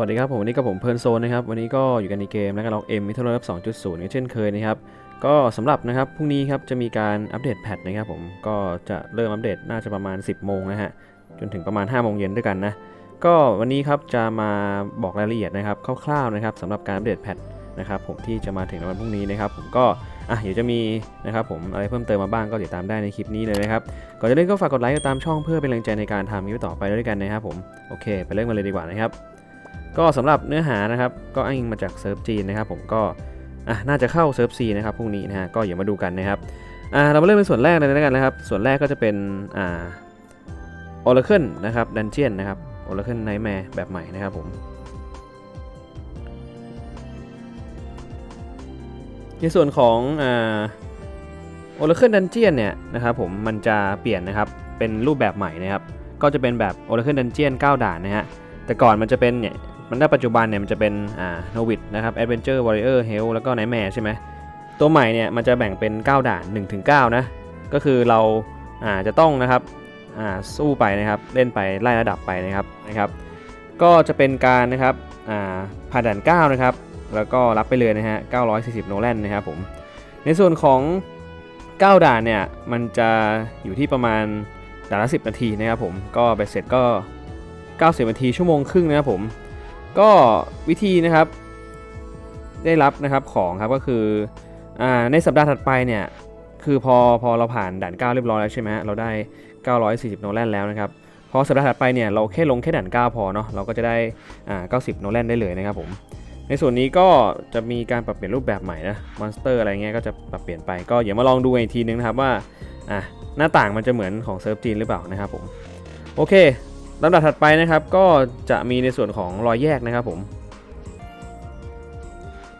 วัสดีครับผมวันนี้กับผมเพลิร์นโซนนะครับวันนี้ก็อยู่กันในเกมแล้วก็ล็อกเอ็มมิทรลับ2.0กันย์เช่นเคยนะครับก็สำหรับนะครับพรุ่งนี้ครับจะมีการอัปเดตแพทนะครับผมก็จะเริ่มอัปเดตน่าจะประมาณ 10 โมงนะฮะจนถึงประมาณ5โมงเย็นด้วยกันนะก็วันนี้ครับจะมาบอกรายละเอียดนะครับคร่าวๆนะครับสำหรับการอัปเดตแพทนะครับผมที่จะมาถึงในวันพรุ่งนี้นะครับผมก็อะเดี๋ยวจะมีนะครับผมอะไรเพิ่มเติมมาบ้างก็ติดตามได้ในคลิปนี้เลยนะครับก่อนจะเล่นก็ฝากกดไลค์กดตามช่องเพื่อเป็นแรงใจในการทำคลิปต่อไปด้วยกันนะครับผมโอเค ไปเริ่มกันเลยดีกว่านะครับ ก็สำหรับเนื้อหานะครับ ก็อ้างอิงมาจากเซิร์ฟจีนนะครับผมก็อะน่าจะเข้าเซิร์ฟซีนะครับพรุ่งนี้นะฮะก็อย่ามาดูกันนะครับอ่าเรามาเริ่มเป็นส่วนแรกเลยแล้วกันนะครับ ส่วนแรกก็จะเป็นอ่า Oracle นะครับดันเจียนนะครับ Oracle Nightmare แบบใหม่นะครับผมในส่วนของอ่า Oracle Dungeon เนี่ยนะครับผมมันจะเปลี่ยนนะครับเป็นรูปแบบใหม่นะครับ ก็จะเป็นแบบ Oracle Dungeon 9 ด่านนะฮะแต่ก่อนมันจะเป็นเนี่ย มันได้ปัจจุบันเนี่ยมันจะเป็นอ่าโนวิดนะครับแอดเวนเจอร์วอริเออร์เฮลแล้วก็ไนแมร์ใช่ไหมตัวใหม่เนี่ยมันจะแบ่งเป็น 9 ด่าน 1-9 นะ ก็คือเราอ่าจะต้องนะครับอ่าสู้ไปนะครับเล่นไปไล่ระดับไปนะครับนะครับ ก็จะเป็นการนะครับอ่าผ่านด่าน 9 นะครับ แล้วก็รับไปเลยนะฮะ 940 โนแลนนะครับผมในส่วนของ 9 ด่านเนี่ยมันจะอยู่ที่ประมาณด่านละ 10 นาทีนะครับผมก็ไปเสร็จก็ 90 นาทีชั่วโมงครึ่งนะครับผม ก็วิธีนะครับได้รับนะครับของครับก็คืออ่าในสัปดาห์ถัดไปเนี่ยคือพอพอเราผ่านด่าน 9 เรียบร้อยแล้วใช่ไหมฮะเราได้ 940 โนแลนแล้วนะครับพอสัปดาห์ถัดไปเนี่ยเราแค่ลงแค่ด่าน 9 พอเนาะเราก็จะได้อ่า90 โนแลนได้เลยนะครับผมในส่วนนี้ก็จะมีการปรับเปลี่ยนรูปแบบใหม่นะมอนสเตอร์อะไรเงี้ยก็จะปรับเปลี่ยนไปก็อย่ามาลองดูอีกทีนึงนะครับว่าอะหน้าต่างมันจะเหมือนของเซิร์ฟจีนหรือเปล่านะครับผมโอเค ลำดับถัดไปนะครับก็จะมีในส่วนของรอยแยกนะครับผม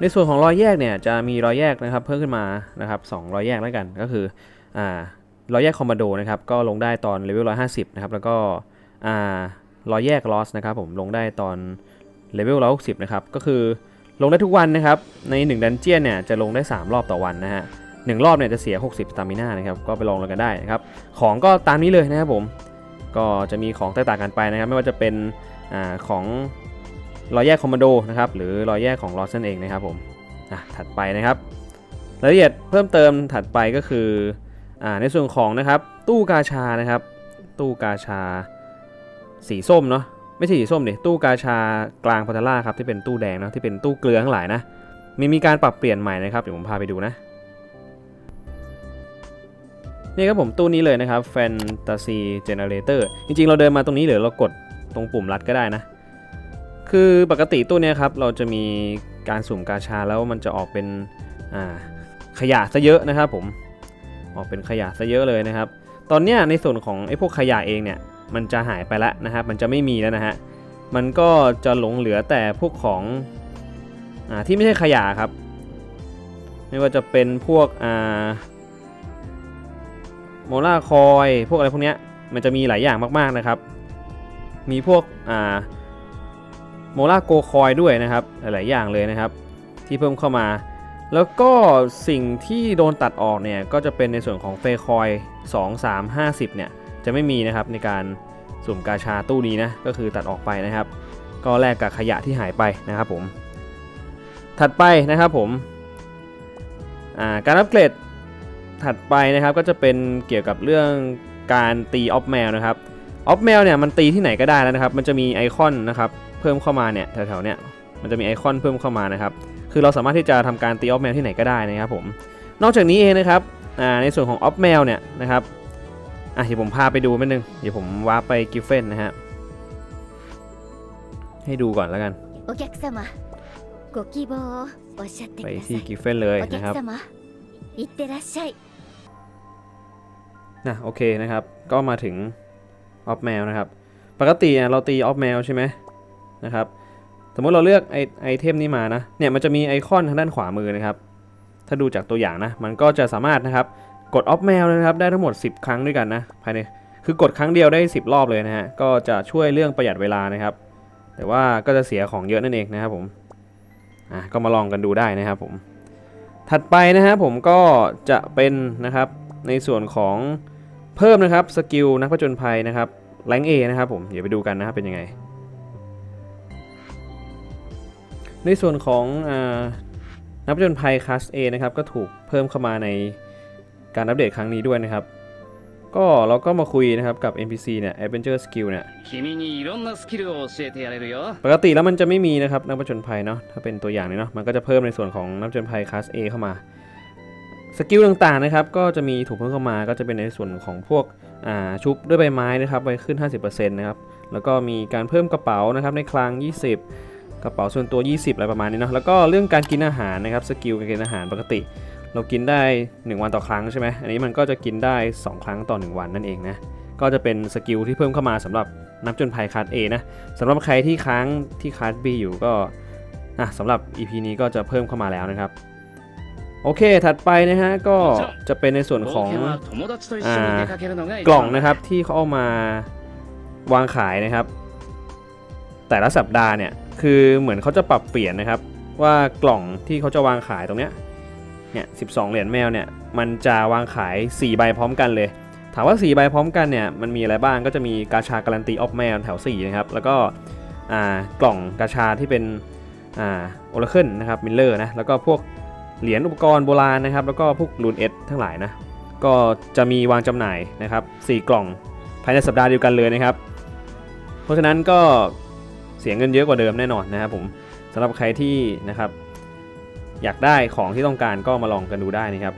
ในส่วนของรอยแยกเนี่ยจะมีรอยแยกนะครับเพิ่มขึ้นมานะครับสองรอยแยกแล้วกันก็คืออ่ารอยแยกคอมมานโดนะครับก็ลงได้ตอนเลเวล150นะครับแล้วก็อ่ารอยแยกลอสนะครับผมลงได้ตอนเลเวล160นะครับก็คือลงได้ทุกวันนะครับใน1ดันเจียนเนี่ยจะลงได้ 3 รอบต่อวันนะฮะหนึ่งรอบเนี่ยจะเสีย 60สตามิน่านะครับก็ไปลองกันได้นะครับของก็ตามนี้เลยนะครับผม ก็จะมีของแตกต่างกันไปนะครับ ไม่ว่าจะเป็นอของรอยแยกคอมมานโดนะครับหรือรอยแยกของลอสนั่นเองนะครับผมถัดไปนะครับรายละเอียดเพิ่มเติมถัดไปก็คืออในส่วนของนะครับตู้กาชานะครับ ตู้กาชาสีส้มเนาะไม่ใช่สีส้มดิตู้กาชากลางพัทล่าครับที่เป็นตู้แดงเนาะที่เป็นตู้เกลือทั้งหลายนะมีมีการปรับเปลี่ยนใหม่นะครับเดี๋ยวผมพาไปดูนะ นี่ครับผมตู้นี้เลยนะครับ Fantasy Generator จริงๆ เราเดินมาตรงนี้หรือเรากดตรงปุ่มรัดก็ได้นะ คือปกติตู้นี้ครับ เราจะมีการสุ่มกาชาแล้วมันจะออกเป็นขยะซะเยอะนะครับผม ออกเป็นขยะซะเยอะเลยนะครับ ตอนนี้ในส่วนของไอ้พวกขยะเองเนี่ย มันจะหายไปแล้วนะครับ มันจะไม่มีแล้วนะฮะ มันก็จะหลงเหลือแต่พวกของอที่ไม่ใช่ขยะครับ ไม่ว่าจะเป็นพวกอ่า โมล่าคอยพวกอะไรพวกเนี้ยมันจะมีหลายอย่างมากๆนะครับ มีพวกอ่าโมล่าโกคอยด้วยนะครับ หลายๆอย่างเลยนะครับ ที่เพิ่มเข้ามา แล้วก็สิ่งที่โดนตัดออกเนี่ย ก็จะเป็นในส่วนของเฟคอย 2 3 50 เนี่ย จะไม่มีนะครับในการสุ่มกาชาตู้นี้นะ ก็คือตัดออกไปนะครับ ก็แลกกับขยะที่หายไปนะครับผม ถัดไปนะครับผม การอัปเกรด ถัดไปนะครับก็จะเป็นเกี่ยวกับเรื่องการตีออฟแมวนะครับออฟแมวเนี่ยมันตีที่ไหนก็ได้นะครับ มันจะมีไอคอนนะครับเพิ่มเข้ามาเนี่ยแถวๆเนี่ยมันจะมีไอคอนเพิ่มเข้ามานะครับคือเราสามารถที่จะทำการตีออฟแมวที่ไหนก็ได้นะครับผมนอกจากนี้เองนะครับในส่วนของออฟแมวเนี่ยนะครับอะเดี๋ยวผมพาไปดูนิดนึงเดี๋ยวผมวาร์ปไปกิฟเฟนนะฮะให้ดูก่อนแล้วกันไปที่กิฟเฟนเลยนะครับ นะโอเคนะครับ ก็มาถึงออฟแมวนะครับ ปกติเราตีออฟแมวใช่ไหมนะครับ สมมติเราเลือกไอไอเทมนี้มานะ เนี่ยมันจะมีไอคอนทางด้านขวามือนะครับ ถ้าดูจากตัวอย่างนะ มันก็จะสามารถนะครับ กดออฟแมวนะครับ ได้ทั้งหมด 10 ครั้งด้วยกันนะ ภายใน คือกดครั้งเดียวได้ 10 รอบเลยนะฮะ ก็จะช่วยเรื่องประหยัดเวลานะครับ แต่ว่าก็จะเสียของเยอะนั่นเองนะครับผม อะ ก็มาลองกันดูได้นะครับผม ถัดไปนะฮะผมก็จะเป็นนะครับ ในส่วนของ เพิ่มนะครับสกิลนักผจญภัยนะครับแรงเอนะครับผมเดี๋ยวไปดูกันนะครับเป็นยังไง ในส่วนของอนักผจญภัยคลาสเอนะครับก็ถูกเพิ่มเข้ามาในการอัปเดตครั้งนี้ด้วยนะครับ ก็เราก็มาคุยนะครับกับ NPC เนี่ย Adventure Skill เนี่ยปกติแล้วมันจะไม่มีนะครับนักผจญภัยเนาะถ้าเป็นตัวอย่างเนี่ยเนาะมันก็จะเพิ่มในส่วนของนักผจญภัยคลาสเอเข้ามา สกิลต่างๆนะครับก็จะมีถูกเพิ่มเข้ามาก็จะเป็นในส่วนของพวกชุบด้วยใบไม้นะครับไปขึ้น 50%นะครับแล้วก็มีการเพิ่มกระเป๋านะครับในคลัง 20 กระเป๋าส่วนตัว 20 อะไรประมาณนี้เนาะแล้วก็เรื่องการกินอาหารนะครับสกิลการกินอาหารปกติ เรากินได้ 1 วันต่อครั้งใช่ไหมอันนี้มันก็จะกินได้ 2 ครั้งต่อ 1 วันนั่นเองนะก็จะเป็นสกิลที่เพิ่มเข้ามาสำหรับนักผจญภัยคลาส A นะสำหรับใครที่ค้างที่คลาส B อยู่ก็อะสำหรับ EP นี้ก็จะเพิ่มเข้ามาแล้วนะครับ โอเค ถัดไปนะฮะ ก็จะเป็นในส่วนของอกล่องนะครับที่เขาเอามาวางขายนะครับ แต่ละสัปดาห์เนี่ย คือเหมือนเขาจะปรับเปลี่ยนนะครับ ว่ากล่องที่เขาจะวางขายตรงเนี้ย เนี่ยสิเหรียญแมวเนี่ย มันจะวางขาย 4 ใบพร้อมกันเลย ถามว่า 4 ใบพร้อมกันเนี่ย มันมีอะไรบ้าง ก็จะมีกาชาการันตีออฟแมวแถว4นะครับ แล้วก็กล่องกาชาที่เป็นโอลาเคิลนะครับ มิลเลอร์นะ แล้วก็พวก เหรียญอุปกรณ์โบราณนะครับ แล้วก็พวกรูนเอสทั้งหลายนะ ก็จะมีวางจำหน่ายนะครับ4กล่องภายในสัปดาห์เดียวกันเลยนะครับ เพราะฉะนั้นก็เสียเงินเยอะกว่าเดิมแน่นอนนะครับผมสำหรับใครที่นะครับ อยากได้ของที่ต้องการก็มาลองกันดูได้นะครับ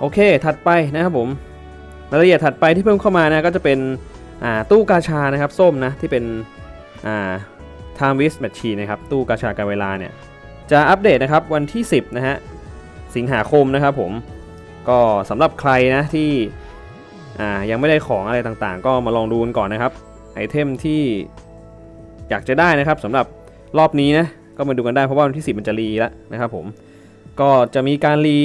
โอเคถัดไปนะครับผมรายละเอียดถัดไปที่เพิ่มเข้ามานะก็จะเป็นตู้กาชานะครับ ส้มนะที่เป็นอ่า time waste machine นะครับ ตู้กาชาการเวลาเนี่ย จะอัปเดตนะครับวันที่ 10 นะฮะ สิงหาคมนะครับผม ก็สำหรับใครนะที่ยังไม่ได้ของอะไรต่างๆ ก็มาลองดูกันก่อนนะครับ ไอเทมที่อยากจะได้นะครับสำหรับรอบนี้นะก็มาดูกันได้เพราะว่าวันที่ 10 มันจะรีแล้วนะครับผม ก็จะมีการรี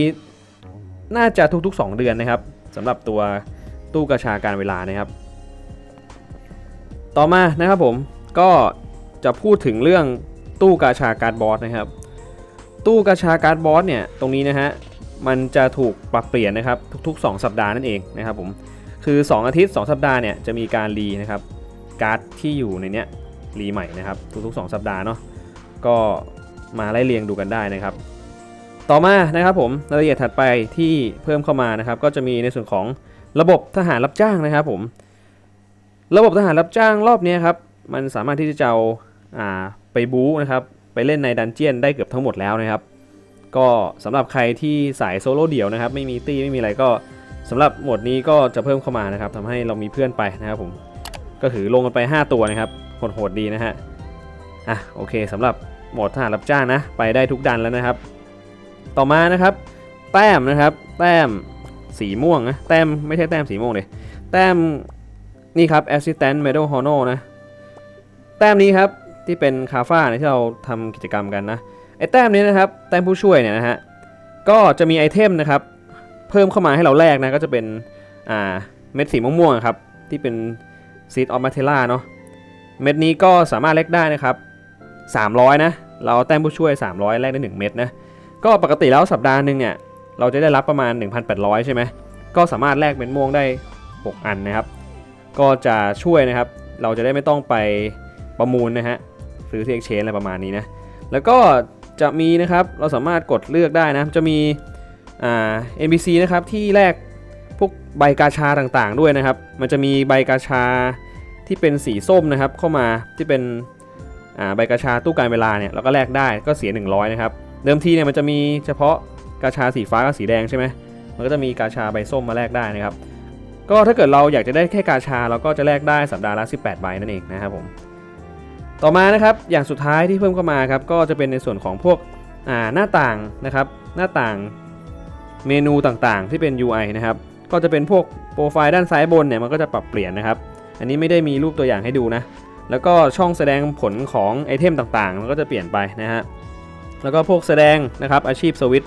น่าจะทุกๆ 2 เดือนนะครับสำหรับตัวตู้กระชาการเวลานะครับ ต่อมานะครับผมก็จะพูดถึงเรื่องตู้กาชาการ์ดบอสนะครับ ตู้กาชาการ์ดบอสเนี่ยตรงนี้นะฮะมันจะถูกปรับเปลี่ยนนะครับทุกๆ 2 สัปดาห์นั่นเองนะครับผมคือ 2 อาทิตย์ 2 สัปดาห์เนี่ยจะมีการรีนะครับการ์ดที่อยู่ในเนี้ยรีใหม่นะครับทุกๆ 2 สัปดาห์เนาะก็มาไล่เรียงดูกันได้นะครับ ต่อมานะครับผมรายละเอียดถัดไปที่เพิ่มเข้ามานะครับ ก็จะมีในส่วนของระบบทหารรับจ้างนะครับผมระบบทหารรับจ้างรอบนี้ครับมันสามารถที่จะเอาไปบู๊นะครับ เล่นในดันเจียนได้เกือบทั้งหมดแล้วนะครับ ก็สำหรับใครที่สายโซโล่เดี่ยวนะครับ ไม่มีตี้ไม่มีอะไรก็สำหรับหมดนี้ก็จะเพิ่มเข้ามานะครับทำให้เรามีเพื่อนไปนะครับผมก็ถือลงกันไป 5 ตัวนะครับโหดๆดีนะฮะอะโอเคสำหรับโหมดทหารรับจ้างนะไปได้ทุกดันแล้วนะครับ ต่อมานะครับ แต้มนะครับ แต้มสีม่วงนะแต้มไม่ใช่แต้มสีม่วงเลยแต้มนี่ครับ Assistant Medal Honor นะแต้มนี้ครับ ที่เป็นคาฟ้าที่เราทำกิจกรรมกันนะไอ้แต้มนี้นะครับแต้มผู้ช่วยเนี่ยนะฮะก็จะมีไอเทมนะครับเพิ่มเข้ามาให้เราแลกนะก็จะเป็นอ่าเม็ดสีม่วงๆครับที่เป็น Seed of m a t e r a เนาะเม็ดนี้ก็สามารถแลกได้นะครับ 300 นะ เราเอาแต้มผู้ช่วย 300 แลกได้ 1 เม็ดนะก็ปกติแล้วสัปดาห์หนึ่งเนี่ยเราจะได้รับประมาณ 1,800 ใช่ไหมก็สามารถแลกเม็ดม่วงได้ 6 อันนะครับ ก็จะช่วยนะครับ เราจะได้ไม่ต้องไปประมูลนะฮะ ซื้อที่ Exchange อะไรประมาณนี้นะ แล้วก็จะมีนะครับ เราสามารถกดเลือกได้นะ จะมีอ่า NPC นะครับ ที่แลกพวกใบกาชาต่างๆ ด้วยนะครับ มันจะมีใบกาชาที่เป็นสีส้มนะครับ เข้ามาที่เป็นอ่าใบกาชาตู้การเวลาเนี่ยเราก็แลกได้ก็เสีย 100 นะครับ เดิมทีเนี่ยมันจะมีเฉพาะกาชาสีฟ้ากับสีแดงใช่ไหมมันก็จะมีกาชาใบส้มมาแลกได้นะครับ ก็ถ้าเกิดเราอยากจะได้แค่กาชาเราก็จะแลกได้สัปดาห์ละ 18 ใบนั่นเองนะครับผม ต่อมานะครับอย่างสุดท้ายที่เพิ่มเข้ามาครับก็จะเป็นในส่วนของพวกหน้าต่างนะครับ หน้าต่างเมนูต่างๆ ที่เป็น UI นะครับก็จะเป็นพวกโปรไฟล์ด้านซ้ายบนเนี่ยมันก็จะปรับเปลี่ยนนะครับ อันนี้ไม่ได้มีรูปตัวอย่างให้ดูนะ แล้วก็ช่องแสดงผลของไอเทมต่างๆ มันก็จะเปลี่ยนไปนะฮะแล้วก็พวกแสดงนะครับอาชีพสวิต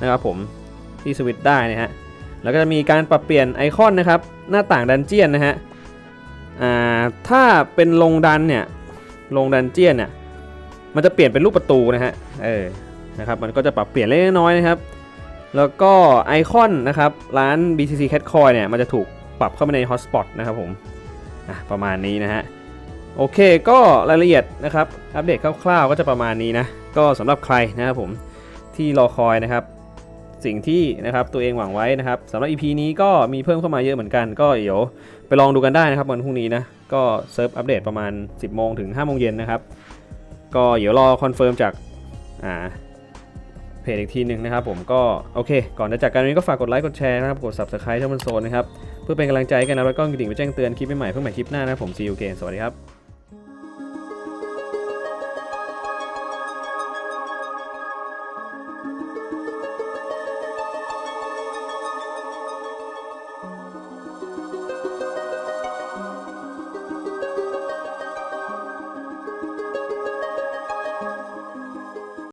นะครับผมที่สวิตได้นะฮะแล้วก็จะมีการปรับเปลี่ยนไอคอนนะครับ หน้าต่างดันเจียนนะฮะอ่าถ้าเป็นลงดันเนี่ย ลงดันเจียนเนี่ยมันจะเปลี่ยนเป็นรูปประตูนะฮะเออนะครับมันก็จะปรับเปลี่ยนเล็กน้อยนะครับ แล้วก็ไอคอนนะครับร้าน BTC Cat Coin เนี่ยมันจะถูกปรับเข้ามาใน Hotspot นะครับผมอะประมาณนี้นะฮะโอเคก็รายละเอียดนะครับ อัปเดตคร่าวๆ ก็จะประมาณนี้นะ ก็สำหรับใครนะครับผมที่รอคอยนะครับ สิ่งที่นะครับตัวเองหวังไว้นะครับสำหรับ EP นี้ก็มีเพิ่มเข้ามาเยอะเหมือนกัน ก็เดี๋ยวไปลองดูกันได้นะครับวันพรุ่งนี้นะก็เซิร์ฟอัปเดตประมาณ 10โมงถึง5โมงเย็นนะครับก็เดี๋ยวรอคอนเฟิร์มจากอ่าเพจอีกทีหนึ่งนะครับผมก็โอเค ก่อนจะจากกันวันนี้ก็ฝากกดไลค์กดแชร์นะครับกด subscribe ช่องมันโซนนะครับเพื่อเป็นกำลังใจกันนะแล้วก็กระดิ่งไปแจ้งเตือนคลิปใหม่ๆเพื่อใหม่คลิปหน้านะผม see you again สวัสดีครับ